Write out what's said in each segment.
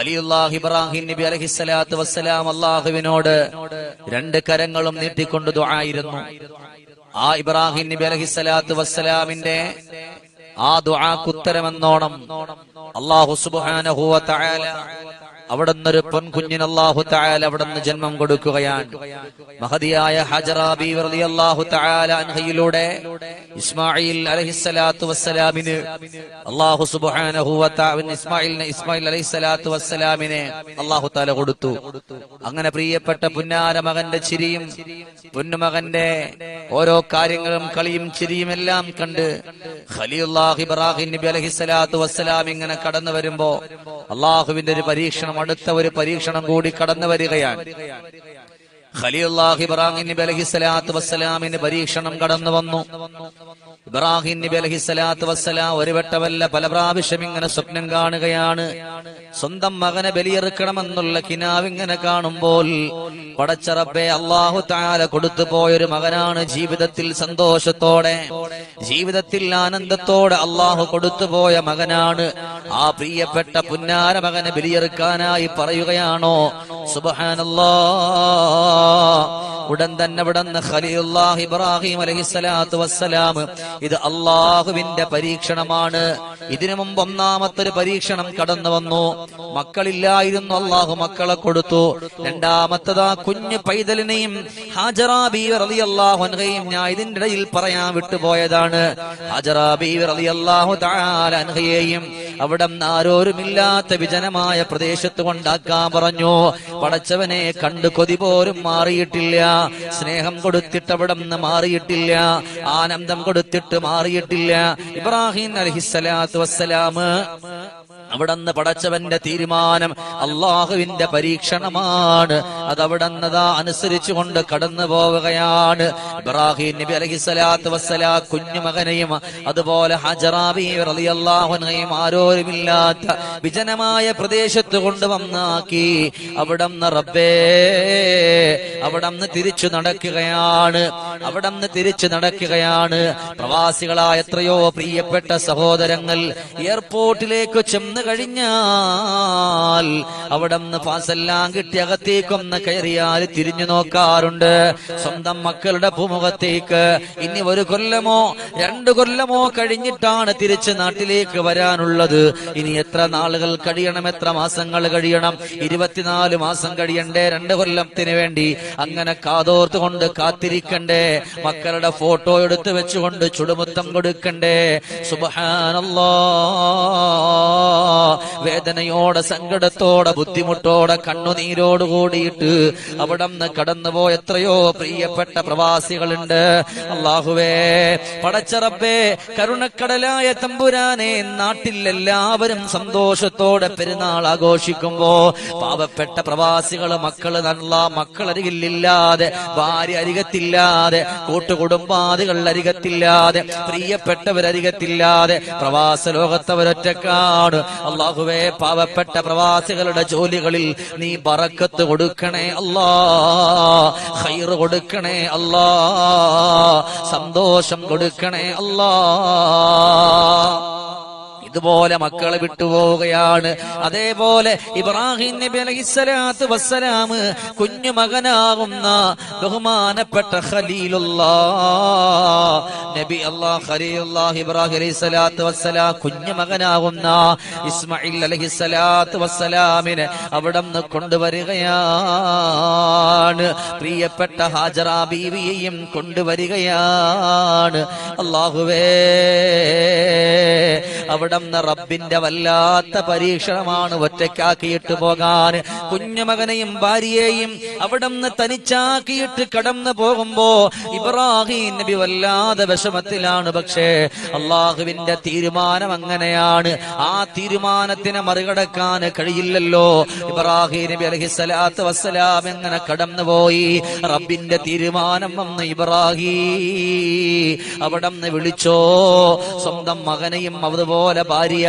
ഖലീലുല്ലാഹ് ഇബ്രാഹിം നബി അലഹിസ്സലാത്തു വസ്സലാം അള്ളാഹുവിനോട് രണ്ട് കരങ്ങളും നീട്ടിക്കൊണ്ട് ദുആയിരുന്നു. ആ ഇബ്രാഹിം നബി അലഹിസ്സലാത്തു വസ്സലാമിന്റെ ആ ദുആക്കുത്തരമെന്നോണം അള്ളാഹു സുബ്ഹാനഹു വ അവിടുന്ന് നിന്നൊരു പൊൻകുഞ്ഞിന് അള്ളാഹു തആല അവിടുന്ന് ജന്മം കൊടുക്കുകയാണ്. മഹതിയായ ഹജറാബി തആല അൻഹയിലൂടെ ഇസ്മായിൽ അലൈഹിസ്സലാത്തു വസ്സലാമിന് അള്ളാഹു തആല ഇസ്മായിലിനെ ഇസ്മായിൽ അലൈഹിസ്സലാത്തു വസ്സലാമിനെ അള്ളാഹു തആല കൊടുത്തു. അങ്ങനെ പ്രിയപ്പെട്ട പുന്നാര മകന്റെ ചിരിയും പൊന്നുമകന്റെ ഓരോ കാര്യങ്ങളും കളിയും ചിരിയും എല്ലാം കണ്ട് ഖലീലുല്ലാഹ് ഇബ്രാഹിം നബി അലൈഹിസ്സലാത്തു വസ്സലാം ഇങ്ങനെ കടന്നു വരുമ്പോ അള്ളാഹുവിന്റെ ഒരു പരീക്ഷണം അടുത്ത ഒരു പരീക്ഷണം കൂടി കടന്നു വരികയാണ്. ഖലീലുല്ലാഹ് ഇബ്രാഹിം നബി അലൈഹിസ്സലാത്തു വസ്സലാമിന് പരീക്ഷണം കടന്നു വന്നു. ഇബ്രാഹിം നബി അലൈഹിസ്സലാത്തു വസ്സലാം ഒരു വട്ടമല്ല പല പ്രാവശ്യം ഇങ്ങനെ സ്വപ്നം കാണുകയാണ്. സ്വന്തം മകനെ ബലിയെറുക്കണമെന്നുള്ള കിനാവ് ഇങ്ങനെ കാണുമ്പോൾ പടച്ചറപ്പെ അള്ളാഹു താല കൊടുത്തു പോയൊരു മകനാണ് ജീവിതത്തിൽ സന്തോഷത്തോടെ ജീവിതത്തിൽ ആനന്ദത്തോടെ അള്ളാഹു കൊടുത്തു പോയ മകനാണ്. ആ പ്രിയപ്പെട്ട പുന്നാര മകനെ ബലിയെറുക്കാനായി പറയുകയാണോ? സുബഹാനല്ലോ. ഉടൻ തന്നെ ഉടന്ന് ഖലീലുല്ലാഹ് ഇബ്രാഹിം അലൈഹിസ്സലാത്തു വസ്സലാം ഇത് അള്ളാഹുവിന്റെ പരീക്ഷണമാണ്. ഇതിനു മുമ്പ് ഒന്നാമത്തെ ഒരു പരീക്ഷണം കടന്നു വന്നു. മക്കളില്ലായിരുന്നു അള്ളാഹു മക്കളെ കൊടുത്തു. രണ്ടാമത്തതാ കുഞ്ഞു പൈതലിനെയും ഹാജറാബി റളിയല്ലാഹു അൻഹയും ഞാൻ ഇതിന്റെ ഇടയിൽ പറയാൻ വിട്ടുപോയതാണ്. ഹാജറാബി റളിയല്ലാഹു തആല അൻഹയെയും അവിടെ ആരോരുമില്ലാത്ത വിജനമായ പ്രദേശത്ത് കൊണ്ടാക്കാൻ പറഞ്ഞു. പടച്ചവനെ കണ്ടു കൊതി പോലും മാറിയിട്ടില്ല. സ്നേഹം കൊടുത്തിട്ട് അവിടെ മാറിയിട്ടില്ല. ആനന്ദം കൊടുത്തിട്ട് മാറിയിട്ടില്ല. ഇബ്രാഹിം അലഹിസ്സലാത്തു വസ്സലാമ് അവിടെ നിന്ന് പടച്ചവന്റെ തീരുമാനം അള്ളാഹുവിന്റെ പരീക്ഷണമാണ്. അത് അനുസരിച്ചു അനുസരിച്ചുകൊണ്ട് കടന്നു പോവുകയാണ്. ഇബ്രാഹിം നബി അലഹിസ്സലാത്തു വസ്സലാ കുഞ്ഞുമകനെയും അതുപോലെ ഹജറാബിയും ആരോരുമില്ലാത്ത വിജനമായ പ്രദേശത്ത് കൊണ്ട് വന്നാക്കി അവിടെ റബ്ബേ അവിടെ തിരിച്ചു നടക്കുകയാണ്. അവിടെ തിരിച്ചു നടക്കുകയാണ്. പ്രവാസികളായ എത്രയോ പ്രിയപ്പെട്ട സഹോദരങ്ങൾ എയർപോർട്ടിലേക്ക് ചെന്ന് കഴിഞ്ഞാൽ അവിടന്ന് പാസെല്ലാം കിട്ടി അകത്തേക്കൊന്ന് കയറിയാൽ തിരിഞ്ഞു നോക്കാറുണ്ട്. സ്വന്തം മക്കളുടെ ഭൂമുഖത്തേക്ക്. ഇനി ഒരു കൊല്ലമോ രണ്ടു കൊല്ലമോ കഴിഞ്ഞിട്ടാണ് തിരിച്ച് നാട്ടിലേക്ക് വരാനുള്ളത്. ഇനി എത്ര നാളുകൾ കഴിയണം എത്ര മാസങ്ങൾ കഴിയണം? ഇരുപത്തിനാല് മാസം കഴിയണ്ടേ രണ്ട് കൊല്ലത്തിന് വേണ്ടി. അങ്ങനെ കാതോർത്തുകൊണ്ട് കാത്തിരിക്കണ്ടേ. മക്കളുടെ ഫോട്ടോ എടുത്ത് വെച്ചുകൊണ്ട് ചുടുമുത്തം കൊടുക്കണ്ടേ. സുബഹാനല്ലാ. വേദനയോടെ സങ്കടത്തോടെ ബുദ്ധിമുട്ടോടെ കണ്ണുനീരോട് കൂടിയിട്ട് അവിടെ നിന്ന് കടന്നുപോയ എത്രയോ പ്രിയപ്പെട്ട പ്രവാസികളുണ്ട്. അള്ളാഹുവേ പടച്ചറപ്പേ കരുണക്കടലായ തമ്പുരാനെ നാട്ടിൽ എല്ലാവരും സന്തോഷത്തോടെ പെരുന്നാൾ ആഘോഷിക്കുമ്പോ പാവപ്പെട്ട പ്രവാസികൾ മക്കൾ നല്ല മക്കളരികില്ലാതെ ഭാര്യ അരികത്തില്ലാതെ കൂട്ടുകുടുംബാദികൾ അരികത്തില്ലാതെ പ്രിയപ്പെട്ടവരരികത്തില്ലാതെ പ്രവാസ ലോകത്തവരൊറ്റക്കാട്. അള്ളാഹുവേ പാവപ്പെട്ട പ്രവാസികളുടെ ജോലികളിൽ നീ പറക്കത്ത് കൊടുക്കണേ. അല്ലാ. ഹൈറ് കൊടുക്കണേ അല്ലാ. സന്തോഷം കൊടുക്കണേ അല്ലാ. ഇതുപോലെ മക്കളെ വിട്ടുപോവുകയാണ്. അതേപോലെ ഇബ്രാഹിം നബി അലൈഹിസ്സലാത്തു വസ്സലാം കുഞ്ഞു മകനാകുന്ന ബഹുമാനപ്പെട്ട ഖലീലുല്ലാ നബി അല്ലാഹ് ഖലീലുല്ലാഹ് ഇബ്രാഹിം അലൈഹിസ്സലാത്തു വസ്സലാം കുഞ്ഞു മകനാകുന്ന ഇസ്മായിൽ അലൈഹിസ്സലാത്തു വസ്സലാമിനെ അവിടെ നിന്ന് കൊണ്ടുവരികയാണ്. പ്രിയപ്പെട്ട ഹാജറ ബീവിയെയും കൊണ്ടുവരികയാണ്. അള്ളാഹുവേ അവിടെ റബ്ബിന്റെ വല്ലാത്ത പരീക്ഷണമാണ് ഒറ്റയ്ക്കാക്കിയിട്ട് പോകാൻ. കുഞ്ഞുമകനെയും ഭാര്യയെയും അവിടെ തനിച്ചാക്കിയിട്ട് കടന്നു പോകുമ്പോ ഇബ്രാഹിം നബി വല്ലാതെ വിഷമത്തിലാണ്. പക്ഷേ അള്ളാഹുവിന്റെ തീരുമാനം അങ്ങനെയാണ്. ആ തീരുമാനത്തിനെ മറികടക്കാൻ കഴിയില്ലല്ലോ. ഇബ്രാഹിം നബി അലഹിസ്സലാത്ത് വസ്സലാം എങ്ങനെ കടന്നുപോയി റബ്ബിന്റെ തീരുമാനം വന്ന് ഇബ്രാഹിം അവിടെ നിന്ന് വിളിച്ചോ. സ്വന്തം മകനെയും അതുപോലെ ഭാര്യ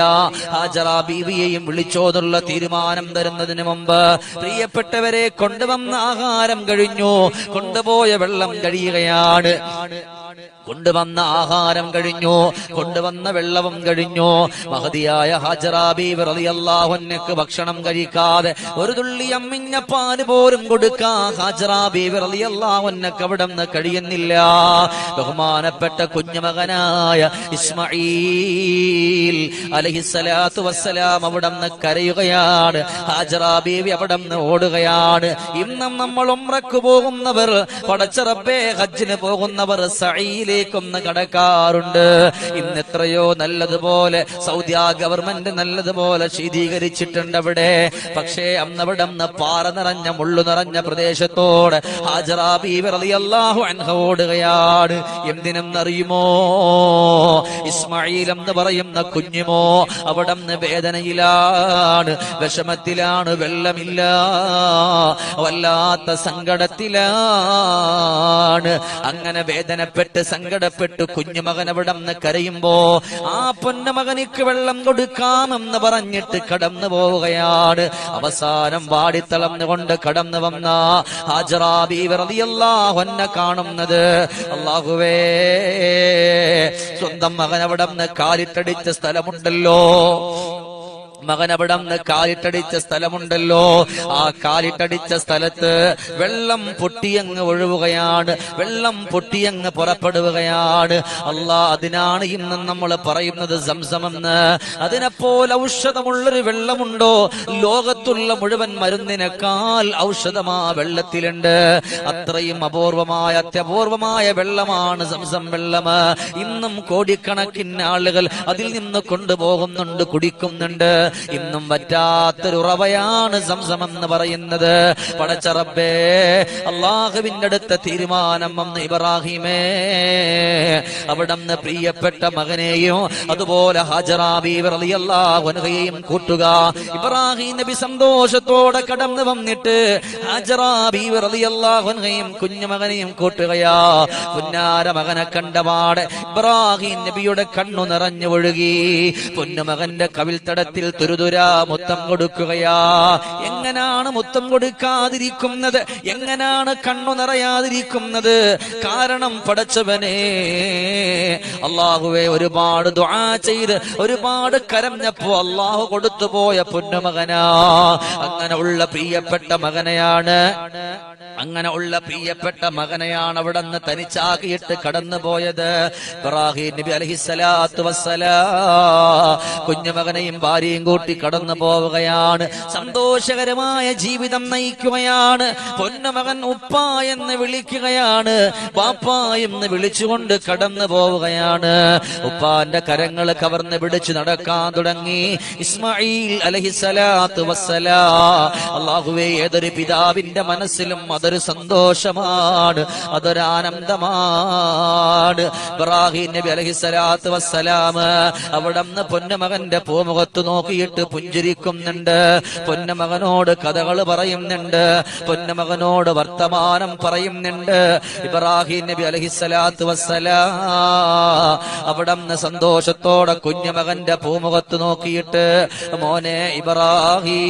ഹാജറ ബീവിയെയും വിളിച്ചോ എന്നുള്ള തീരുമാനം തരുന്നതിന് മുമ്പ് പ്രിയപ്പെട്ടവരെ കൊണ്ടുവന്ന ആഹാരം കഴിഞ്ഞു. കൊണ്ടുപോയ വെള്ളം കഴിയുകയാണ്. കൊണ്ടുവന്ന ആഹാരം കഴിഞ്ഞു കൊണ്ടുവന്ന വെള്ളവും കഴിഞ്ഞു. മഹതിയായ ഹാജറാബീബ് റളിയല്ലാഹുന്നക്ക് ഭക്ഷണം കഴിക്കാതെ ഒരു തുള്ളി അമ്മിഞ്ഞ പാൽ കൊടുക്കാ ഹാജറാബി റളിയല്ലാഹുന്നക്ക് അവിടെ നിന്ന് കഴിയുന്നില്ല. ബഹുമാനപ്പെട്ട കുഞ്ഞുമകനായ ഇസ്മായിൽ അലഹിസലാത്തു വസ്സലാം അവിടെ നിന്ന് കരയുകയാണ്. ഹാജറാബി അവിടെ നിന്ന് ഓടുകയാണ്. ഇന്നും നമ്മൾ ഉമ്രക്ക് പോകുന്നവർ പടച്ചറപ്പേ ഹജ്ജിന് പോകുന്നവർ സഴിയിലേക്കൊന്ന് കടക്കാറുണ്ട്. ഇന്ന് എത്രയോ നല്ലതുപോലെ സൗദി ഗവൺമെന്റ് നല്ലതുപോലെ ശീതീകരിച്ചിട്ടുണ്ട് അവിടെ. പക്ഷേ അന്ന് പാറ നിറഞ്ഞ മുള്ളു നിറഞ്ഞ പ്രദേശത്തോട് അൻഹ ഓടുകയാണ്. എന്തിനെന്നറിയുമോ? ഇസ്മായിൽ എന്ന് പറയുന്ന കുഞ്ഞുമോ അവിടെ വേദനയിലാണ് വിഷമത്തിലാണ് വെള്ളമില്ല വല്ലാത്ത സങ്കടത്തിലാണ്. അങ്ങനെ വേദനപ്പെട്ട് സങ്കടപ്പെട്ട് കുഞ്ഞുമകൻ അവിടെ നിന്ന് കരയുമ്പോ ആ പൊന്നമകനിക്ക് വെള്ളം കൊടുക്കാമെന്ന് പറഞ്ഞിട്ട് കടന്നു പോവുകയാണ്. അവസാനം വാടിത്തളന്നുകൊണ്ട് കടന്നു വന്ന ഹാജറാബിഅള്ളാഹൊന്നെ കാണുന്നത് അള്ളാഹുവേ സ്വന്തം മകൻ അവിടെ നിന്ന് കാലിട്ടടിച്ച സ്ഥലമുണ്ടല്ലോ. മകൻ അവിടെ കാലിട്ടടിച്ച സ്ഥലമുണ്ടല്ലോ. ആ കാലിട്ടടിച്ച സ്ഥലത്ത് വെള്ളം പൊട്ടിയങ്ങ് ഒഴുകുകയാണ്. വെള്ളം പൊട്ടിയങ്ങ് പുറപ്പെടുകയാണ്. അല്ലാ അതിനാണ് ഇന്ന് നമ്മൾ പറയുന്നത് സംസമെന്ന്. അതിനെപ്പോലെ ഔഷധമുള്ളൊരു വെള്ളമുണ്ടോ? ലോകത്തുള്ള മുഴുവൻ മരുന്നിനേക്കാൾ ഔഷധം ആ വെള്ളത്തിലുണ്ട്. അത്രയും അപൂർവമായ അത്യപൂർവമായ വെള്ളമാണ് സംസം വെള്ളം. ഇന്നും കോടിക്കണക്കിന് ആളുകൾ അതിൽ നിന്ന് കൊണ്ടുപോകുന്നുണ്ട് കുടിക്കുന്നുണ്ട്. ഇന്നും പറ്റാത്തൊരു ഉറവയാണ് സംസം എന്ന് പറയുന്നത് പടച്ചറബേ അള്ളാഹുവിന്റെ അടുത്ത തീരുമാനം വന്ന് ഇബ്രാഹിമേ. അവിടം പ്രിയപ്പെട്ട മകനെയും അതുപോലെ ഹാജറാബിയും കൂട്ടുക. ഇബ്രാഹിം നബി സന്തോഷത്തോടെ കടന്നു വന്നിട്ട് ഹാജറാബിയും കുഞ്ഞുമകനെയും കൂട്ടുകയാ. പുന്നാര മകനെ കണ്ടപാട് ഇബ്രാഹിം നബിയുടെ കണ്ണു നിറഞ്ഞു ഒഴുകി. പൊന്നുമകന്റെ കവിൽത്തടത്തിൽ തുരുതുരാ മുത്തം കൊടുക്കുകയാ. എങ്ങനാണ് മുത്തം കൊടുക്കാതിരിക്കുന്നത്? എങ്ങനാണ് കണ്ണു നിറയാതിരിക്കുന്നത്? കാരണം പടച്ചവനെ അള്ളാഹുവെ ഒരുപാട് ദുആ ചെയ്ത് ഒരുപാട് കരഞ്ഞപ്പോ അള്ളാഹു കൊടുത്തു പോയ പൊന്നുമകനാ അങ്ങനെ ഉള്ള പ്രിയപ്പെട്ട മകനെയാണ്. അങ്ങനെ ഉള്ള പ്രിയപ്പെട്ട മകനെയാണ് അവിടെ നിന്ന് തനിച്ചാകിയിട്ട് കടന്നു പോയത്. ഇബ്രാഹിം നബി അലഹിസലാത്തു വസ്സലാ. കുഞ്ഞുമകനെയും ഭാര്യയും കൂട്ടി കടന്നു പോവുകയാണ്. സന്തോഷകരമായ ജീവിതം നയിക്കുകയാണ്. പൊന്നമകൻ ഉപ്പ എന്ന് വിളിക്കുകയാണ്. പാപ്പ എന്ന് വിളിച്ചുകൊണ്ട് കടന്നു പോവുകയാണ്. ഉപ്പാന്റെ കരങ്ങൾ കവർന്ന് പിടിച്ചു നടക്കാൻ തുടങ്ങി. ഇസ്മായിൽ അലഹിസലാത്തു അള്ളാഹുവേ ഏതൊരു പിതാവിന്റെ മനസ്സിലും അതൊരു സന്തോഷമാണ്. അതൊരു ആനന്ദമാണ്. ഇബ്രാഹിം നബി അലഹിസലാത്തു വസ്സലാം അവിടെ പൊന്നുമകന്റെ പൂമുഖത്ത് നോക്കിയിട്ട് പുഞ്ചിരിക്കുന്നുണ്ട്. പൊന്നമകനോട് കഥകൾ പറയുന്നുണ്ട്. പൊന്നമകനോട് വർത്തമാനം പറയുന്നുണ്ട്. ഇബ്രാഹിം നബി അലഹിസലാത്തു വസ്സലാ. അവിടെ സന്തോഷത്തോടെ കുഞ്ഞുമകന്റെ പൂമുഖത്ത് നോക്കിയിട്ട് മോനെ ഇബ്രാഹീ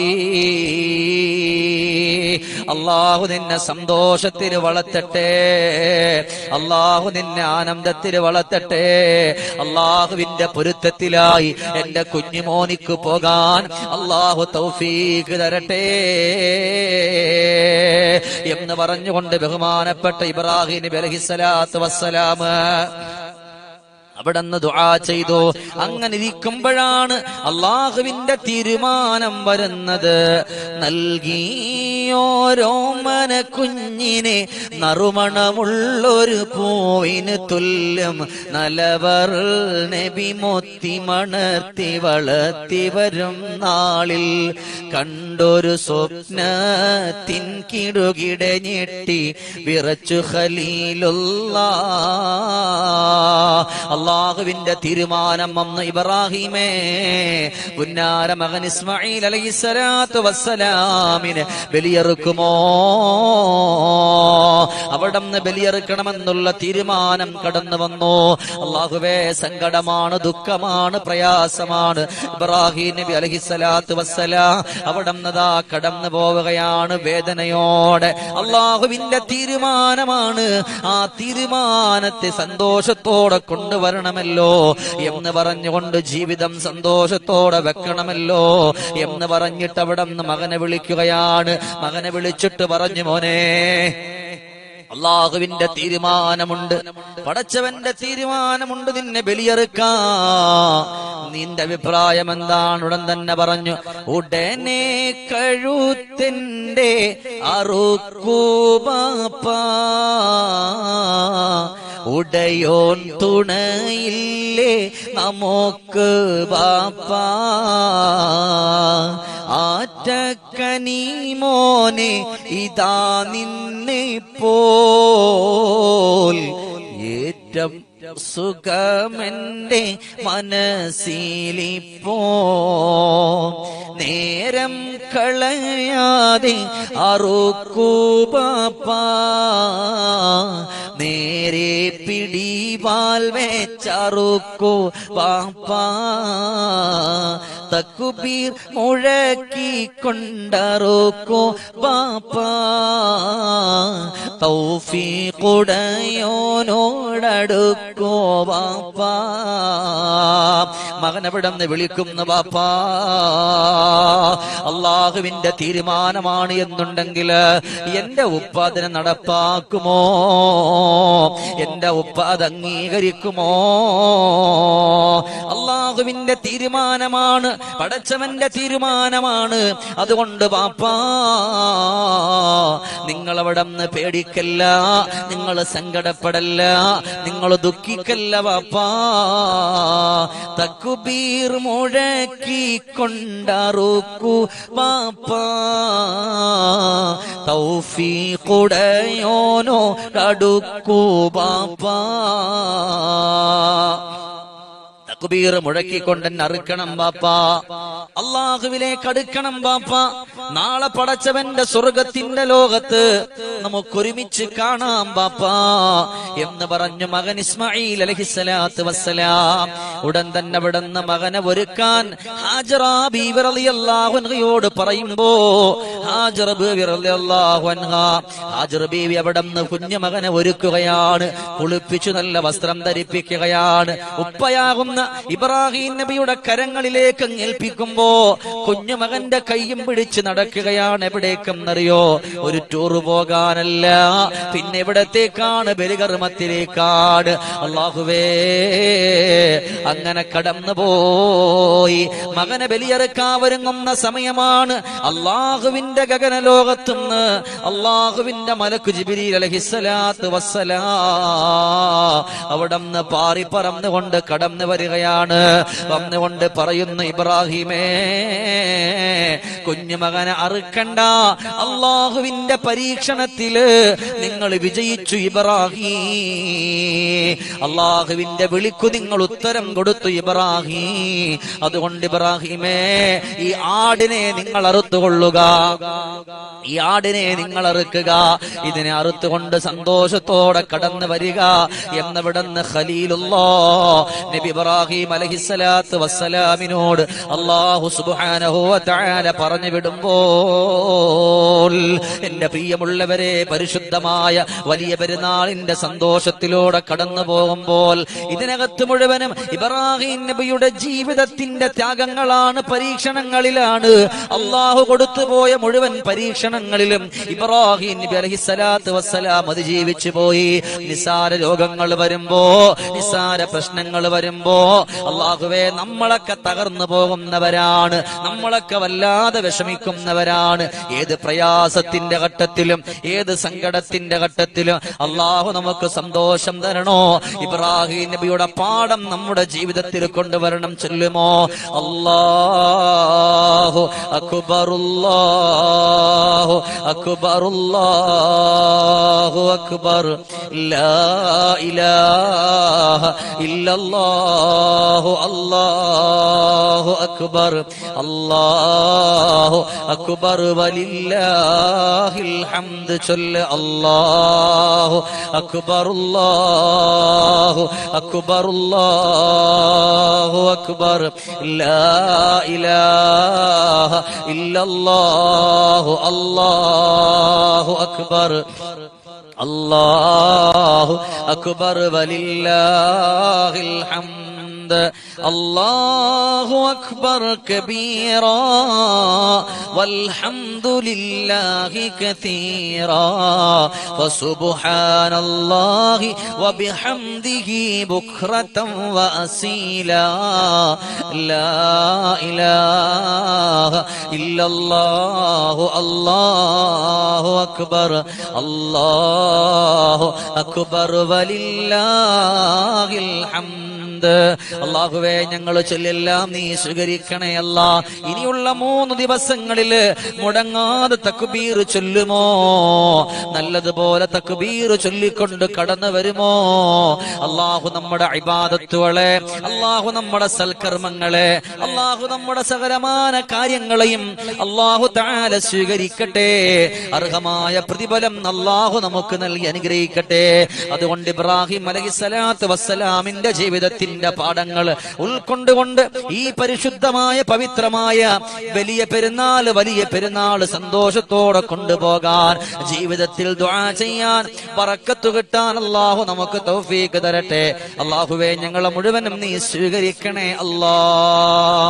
അള്ളാഹു നിന്നെ സന്തോഷത്തിന് വളർത്തട്ടെ. അള്ളാഹു നിന്നെ ആനന്ദത്തിന് വളർത്തട്ടെ. അള്ളാഹുവിന്റെ പൊരുത്തത്തിലായി എന്റെ കുഞ്ഞുമോനിക്ക് പോകാൻ അള്ളാഹു തൗഫീഖ് തരട്ടെ എന്ന് പറഞ്ഞുകൊണ്ട് ബഹുമാനപ്പെട്ട ഇബ്രാഹിം നബി അലഹിസ്സലാത്തു വസ്സലാമ് അവിടെന്ന് ദുആ ചെയ്തു. അങ്ങനെ ഇരിക്കുമ്പോഴാണ് അള്ളാഹുവിന്റെ തീരുമാനം വരുന്നത്. നൽകിയോരോമന കുഞ്ഞിനെ നറുമണമുള്ളൊരു പൂവിന് തുല്യം നലവർ നബി മോത്തി മണർത്തി വളർത്തി വരും നാളിൽ കണ്ടൊരു സ്വപ്നത്തിൻ കിടുകിട ഞെട്ടി വിറച്ചു ഖലീലുള്ള അള്ളാഹുവിന്റെ തീരുമാനം വന്ന് ഇബ്രാഹിമേ. പുന്നാര മകൻ ഇസ്മായിൽ അലൈഹിസ്സലാത്തു വസ്സലാമിന് ബലിയെറുക്കുമോ? അവിടെ നിന്ന് ബലിയെറുക്കണമെന്നുള്ള തീരുമാനം കടന്നു വന്നു. അള്ളാഹുവേ സങ്കടമാണ് ദുഃഖമാണ് പ്രയാസമാണ്. ഇബ്രാഹിം നബി അലഹിസലാത്ത് വസ്സലാം നിന്നതാ കടന്നു പോവുകയാണ് വേദനയോടെ. അള്ളാഹുവിന്റെ തീരുമാനമാണ് ആ തീരുമാനത്തെ സന്തോഷത്തോടെ കൊണ്ടുവരണമല്ലോ എന്ന് പറഞ്ഞുകൊണ്ട് ജീവിതം സന്തോഷത്തോടെ വെക്കണമല്ലോ എന്ന് പറഞ്ഞിട്ട് അവിടെ നിന്ന് മകനെ വിളിക്കുകയാണ്. മകനെ വിളിച്ചിട്ട് പറഞ്ഞു മോനെ അള്ളാഹുവിന്റെ തീരുമാനമുണ്ട്. പടച്ചവന്റെ തീരുമാനമുണ്ട് നിന്നെ ബലിയെറുക്കാ നിന്റെ അഭിപ്രായം എന്താണ്? ഉടൻ തന്നെ പറഞ്ഞു ഉടനെ കഴുത്തിന്റെ അറുക്കൂബാപ്പ ഉടയോൻ തുണയില്ലേ? നമുക്ക് ബാപ്പ. ആറ്റക്കനി മോനെ ഇതാ നിന്നെ പോൽ ഏറ്റം സുഖമെന്റെ മനസ്സിലിപ്പോ. നേരം കളയാതെ അറുക്കൂബാപ്പ നേരെ പിടിവാൽ വെച്ചറുക്കു പാപ്പ തക്കുബീർ മുഴക്കി കൊണ്ടറോക്കോ പാപ്പ തൗഫീഖുടയോനോടടുക്കോ പാപ്പ മകനവിടന്ന് വിളിക്കുന്ന പാപ്പ അള്ളാഹുവിന്റെ തീരുമാനമാണ് എന്നുണ്ടെങ്കിൽ എന്റെ ഉപ്പാദനം നടപ്പാക്കുമോ? എന്റെ ഉപ്പ അത് അംഗീകരിക്കുമോ? അള്ളാഹുവിന്റെ തീരുമാനമാണ് പടച്ചവന്റെ തീരുമാനമാണ്. അതുകൊണ്ട് പാപ്പാ നിങ്ങൾ അവിടെ നിന്ന് പേടിക്കല്ല നിങ്ങൾ സങ്കടപ്പെടല്ല നിങ്ങൾ ദുഃഖിക്കല്ല പാപ്പാ. തക്കുബീർ മുഴക്കി കൊണ്ടറുക്കു പാപ്പാ. തൗഫീഖുടയോനോ കടുക്കൂ പാപ്പാ. തക്ബീർ മുഴക്കിക്കൊണ്ട് എന്നെ അറുക്കണം ബാപ്പ. അള്ളാഹുവിലേക്ക് അടുക്കണം ബാപ്പ. നാളെ പടച്ചവന്റെ സ്വർഗത്തിന്റെ ലോകത്ത് നമുക്കൊരുമിച്ച് കാണാം ബാപ്പ. എന്ന് പറഞ്ഞു മകൻ ഇസ്മായിൽ അലഹിസലാത്ത് വസ്സലാം. ഉടൻ തന്നെ വിടുന്ന മകനെ ഒരുക്കാൻ ഹാജറാ പറയുമ്പോ ഹാജർ ബീവി അവിടുന്ന് കുഞ്ഞു മകനെ ഒരുക്കുകയാണ് കുളിപ്പിച്ചു നല്ല വസ്ത്രം ധരിപ്പിക്കുകയാണ്. ഉപ്പയാകുന്ന ഇബ്രാഹിം നബിയുടെ കരങ്ങളിലേക്ക് ഏൽപ്പിക്കുമ്പോ കുഞ്ഞുമകന്റെ കൈയും പിടിച്ച് നടക്കുകയാണ് എവിടേക്കും അറിയോ ഒരു ടൂർ പോകാനല്ല. പിന്നെ എവിടത്തേക്കാണ് ബലികർമ്മത്തിലേക്കാണ് അള്ളാഹുവേ അങ്ങനെ കടന്നു പോയി മകനെ ബലിയെറുക്കാവരുങ്ങുന്ന സമയമാണ് അള്ളാഹുവിന്റെ ഗഗന ലോകത്തുനിന്ന് അള്ളാഹുവിന്റെ മലക്കു ജിബിരി അലഹിസ്സലാത്ത് വസ്സലാ അവിടെ നിന്ന് പാറി പറന്നുകൊണ്ട് കടന്നു വരികയാണ്. വന്നുകൊണ്ട് പറയുന്ന ഇബ്രാഹിമേ കുഞ്ഞുമകനെ അറുക്കണ്ട. അള്ളാഹുവിന്റെ പരീക്ഷണത്തിൽ നിങ്ങൾ വിജയിച്ചു ഇബ്രാഹി. അള്ളാഹുവിന്റെ വിളിക്കു നിങ്ങൾ ഉത്തരം കൊടുത്തു ഇബ്രാഹി. അതുകൊണ്ട് ഇബ്രാഹിമേ ഈ ആടിനെ നിങ്ങൾ അറുത്തുകൊള്ളുക. ഈ ആടിനെ നിങ്ങൾ അറുക്കുക. ഇതിനെ അറുത്തുകൊണ്ട് സന്തോഷത്തോടെ കടന്നു വരിക. എന്നവിടുന്ന് ഖലീലുള്ള നബി ഇബ്രാഹിം അലഹിസ്സലാത്ത് വസ്സലാമിനോട് അള്ളാഹു സുബ്ഹാനഹു വ പറഞ്ഞു വിടുമ്പോൾ എന്റെ പ്രിയമുള്ളവരെ പരിശുദ്ധമായ വലിയ പെരുന്നാളിന്റെ സന്തോഷത്തിലൂടെ കടന്നു പോകുമ്പോൾ ഇതിനകത്ത് മുഴുവനും ഇബ്രാഹിം നബിയുടെ ജീവിതത്തിന്റെ ത്യാഗങ്ങളാണ് പരീക്ഷണങ്ങളിലാണ്. അള്ളാഹു കൊടുത്തുപോയ മുഴുവൻ പരീക്ഷണങ്ങളിലും ഇബ്രാഹിം നബി അലഹിസ്സലാത്ത് വസ്സലാം അതിജീവിച്ചു പോയി. നിസാര രോഗങ്ങൾ വരുമ്പോ നിസാര പ്രശ്നങ്ങൾ വരുമ്പോ അള്ളാഹുവേ നമ്മളൊക്കെ തകർന്നു പോകുന്നവരാണ്. നമ്മളൊക്കെ വല്ലാതെ വിഷമിക്കുന്നവരാണ്. ഏത് പ്രയാസത്തിന്റെ ഘട്ടത്തിലും ഏത് സങ്കടത്തിന്റെ ഘട്ടത്തിലും അള്ളാഹു നമുക്ക് സന്തോഷം തരണോ? ഇബ്രാഹിം നബിയുടെ പാഠം നമ്മുടെ ജീവിതത്തിൽ കൊണ്ടുവരണം ചൊല്ലുമോ? അല്ലാഹു അക്ബറുല്ലാഹു അക്ബറുല്ലാഹു അക്ബർ. ലാ ഇലാഹ ഇല്ലല്ലാഹ്. അല്ലാഹു അക്ബർ അല്ലാഹു അക്ബർ വലില്ലാഹിൽ ഹംദ് ചൊല്ല് അല്ലാഹു അക്ബർ അല്ലാഹു അക്ബർ അല്ലാഹു അക്ബർ ലാ ഇലാഹ ഇല്ലല്ലാഹു അല്ലാഹു അക്ബർ അല്ലാഹു അക്ബർ വലില്ലാഹിൽ ഹംദ് الله أكبر كبيرا والحمد لله كثيرا. فسبحان الله وبحمده بكرة وأصيلا. لا إله إلا الله. الله أكبر الله أكبر. ولله الحمد. അള്ളാഹുവേ ഞങ്ങൾ ചൊല്ലെല്ലാം നീ സ്വീകരിക്കണേ അല്ല. ഇനിയുള്ള മൂന്ന് ദിവസങ്ങളിൽ മുടങ്ങാതെ തക്കുബീർ ചൊല്ലുമോ? നല്ലതുപോലെ തക്കുബീർ ചൊല്ലിക്കൊണ്ട് കടന്നു വരുമോ? അള്ളാഹു നമ്മുടെ ഇബാദത്തുകളെ അള്ളാഹു നമ്മുടെ സൽക്കർമ്മങ്ങളെ അള്ളാഹു നമ്മുടെ സകലമാന കാര്യങ്ങളെയും അള്ളാഹു താല സ്വീകരിക്കട്ടെ. അർഹമായ പ്രതിഫലം അള്ളാഹു നമുക്ക് നൽകി അനുഗ്രഹിക്കട്ടെ. അതുകൊണ്ട് ഇബ്രാഹിം അലഹി സലാത്ത് വസ്സലാമിന്റെ ജീവിതത്തിന്റെ പാഠങ്ങൾ ഉൾക്കൊണ്ടുകൊണ്ട് ഈ പരിശുദ്ധമായ പവിത്രമായ വലിയ പെരുന്നാൾ വലിയ പെരുന്നാൾ സന്തോഷത്തോടെ കൊണ്ടുപോകാൻ ജീവിതത്തിൽ ദ്വാ ചെയ്യാൻ പറക്കത്തു കിട്ടാൻ അള്ളാഹു നമുക്ക് തൗഫീക്ക് തരട്ടെ. അള്ളാഹുവെ ഞങ്ങളെ മുഴുവനും നീ സ്വീകരിക്കണേ അല്ലാ.